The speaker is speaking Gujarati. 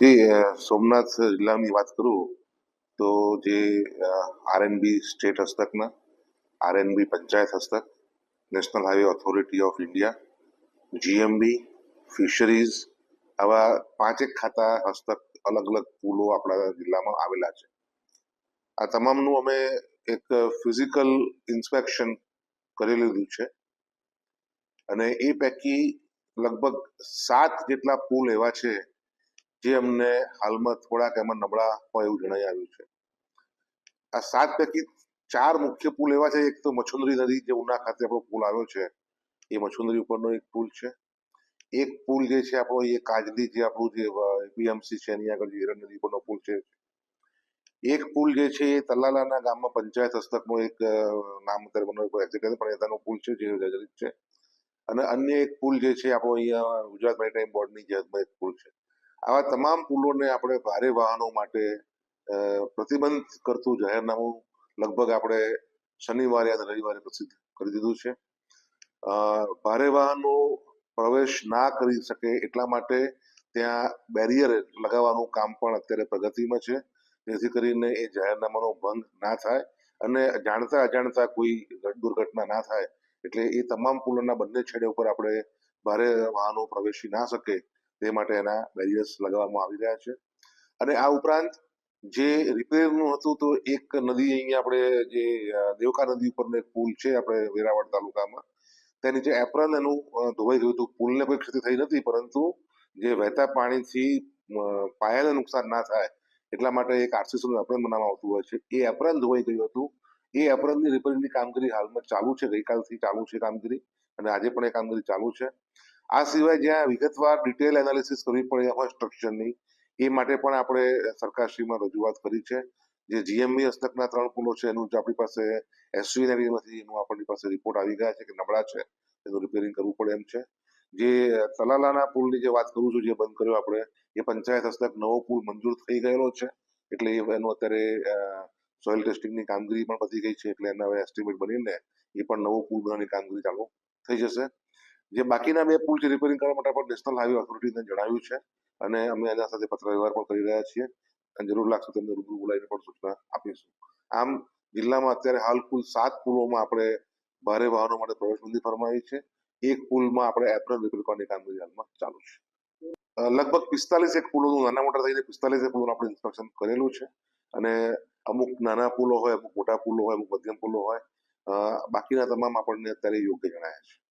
જી સોમનાથ જિલ્લાની વાત કરું, તો જે આરએનબી સ્ટેટ હસ્તકના આરએનબી પંચાયત હસ્તક, national highway authority of India GMB fisheries, આવા પાંચેક ખાતા હસ્તક, અલગ અલગ પુલો આપણા જિલ્લામાં આવેલા છે. આ તમામનું અમે એક ફિઝિકલ ઇન્સ્પેક્શન કરી લીધું છે. અને એ પૈકી લગભગ સાત જેટલા પુલ એવા છે જે અમને હાલમાં થોડાક એમાં નબળા હોય એવું જણાઈ આવ્યું છે. આ સાત પૈકી ચાર મુખ્ય પુલ એવા છે, એક તો મછુંદરી નદી જે ઉના ખાતે આપણો પુલ આવ્યો છે, એ મછુંદરી ઉપરનો એક પુલ છે. એક પુલ જે છે આપણો, એ કાજલી જે આપણું જે બીએમસી છે, એની આગળ જે હિરણ નદી ઉપરનો પુલ છે. એક પુલ જે છે એ તલાલાના ગામમાં પંચાયત હસ્તકનો એક નામ મને કોઈ પણ એ પુલ છે જે જર્જરિત છે. અને અન્ય એક પુલ જે છે આપણો અહીંયા ગુજરાત મેરીટાઈમ બોર્ડની જે એક પુલ છે. આવા તમામ પુલોને આપણે ભારે વાહનો માટે પ્રતિબંધ કરતું જાહેરનામું લગભગ આપણે શનિવારે અને રવિવારે પ્રસિદ્ધ કરી દીધું છે. ભારે વાહનો પ્રવેશ ના કરી શકે એટલા માટે ત્યાં બેરિયર લગાવવાનું કામ પણ અત્યારે પ્રગતિમાં છે. જેથી કરીને એ જાહેરનામાનો ભંગ ના થાય અને જાણતા અજાણતા કોઈ દુર્ઘટના ના થાય. એટલે એ તમામ પુલોના બંને છેડે ઉપર આપણે ભારે વાહનો પ્રવેશી ના શકે તે માટે એના બેરિયર્સ લગાવવામાં આવી રહ્યા છે. અને આ ઉપરાંત જે રિપેરનું હતું તો એક નદી અહીંયા આપણે જે દેવકા નદી ઉપરનો એક પુલ છે આપણે વેરાવળ તાલુકામાં. તેની જે એપ્રન એનું ધોવાઈ ગયું હતું. પુલને કોઈ ક્ષતિ થઈ નથી, પરંતુ જે વહેતા પાણીથી પાયાને નુકસાન ના થાય એટલા માટે એક આરસીસીનું એપ્રન બનાવવામાં આવતું હોય છે. એ એપ્રન ધોવાઈ ગયું હતું. એ એપ્રનની રિપેરિંગની કામગીરી હાલમાં ચાલુ છે. ગઈકાલથી ચાલુ છે કામગીરી અને આજે પણ એ કામગીરી ચાલુ છે. આ સિવાય જ્યાં વિગતવાર ડિટેલ એનાલિસિસ કરવી પડે હોય સ્ટ્રક્ચરની એ માટે પણ આપણે સરકારશ્રીમાં રજૂઆત કરી છે. જે જીએમબી હસ્તકના ત્રણ પુલો છે, એનું જે આપણી પાસે એસવી માંથી એનું આપણી પાસે રિપોર્ટ આવી ગયા છે કે નબળા છે, એનું રિપેરિંગ કરવું પડે એમ છે. જે તલાલાના પુલની જે વાત કરું છું, જે બંધ કર્યો આપણે, એ પંચાયત હસ્તક નવો પુલ મંજૂર થઈ ગયેલો છે. એટલે એનું અત્યારે સોઇલ ટેસ્ટિંગની કામગીરી પણ પતી ગઈ છે, એટલે એના હવે એસ્ટિમેટ બનીને એ પણ નવો પુલ બનાવવાની કામગીરી ચાલુ થઈ જશે. જે બાકીના બે પુલ છે રિપેરિંગ કરવા માટે પણ નેશનલ હાઈવે ઓથોરિટીને જણાવ્યું છે. અને અમે એના સાથે પત્ર વ્યવહાર પણ કરી રહ્યા છીએ. અને જરૂર લાગશે તેમને રૂબરૂ બોલાવીને પણ સૂચના આપીશું. આમ, જિલ્લામાં અત્યારે હાલ કુલ સાત પુલોમાં આપણે ભારે વાહનો માટે પ્રવેશબંધી ફરમાવી છે. એક પુલમાં આપણે એપ્રન રિપેર કરવાની કામગીરી હાલમાં ચાલુ છે. લગભગ પિસ્તાલીસ એક પુલોનું નાના મોટા થઈને પિસ્તાલીસ પુલોનું આપણે ઇન્સ્પેક્શન કરેલું છે. અને અમુક નાના પુલો હોય, અમુક મોટા પુલો હોય, અમુક મધ્યમ પુલો હોય. બાકીના તમામ આપણને અત્યારે યોગ્ય જણાયા છે.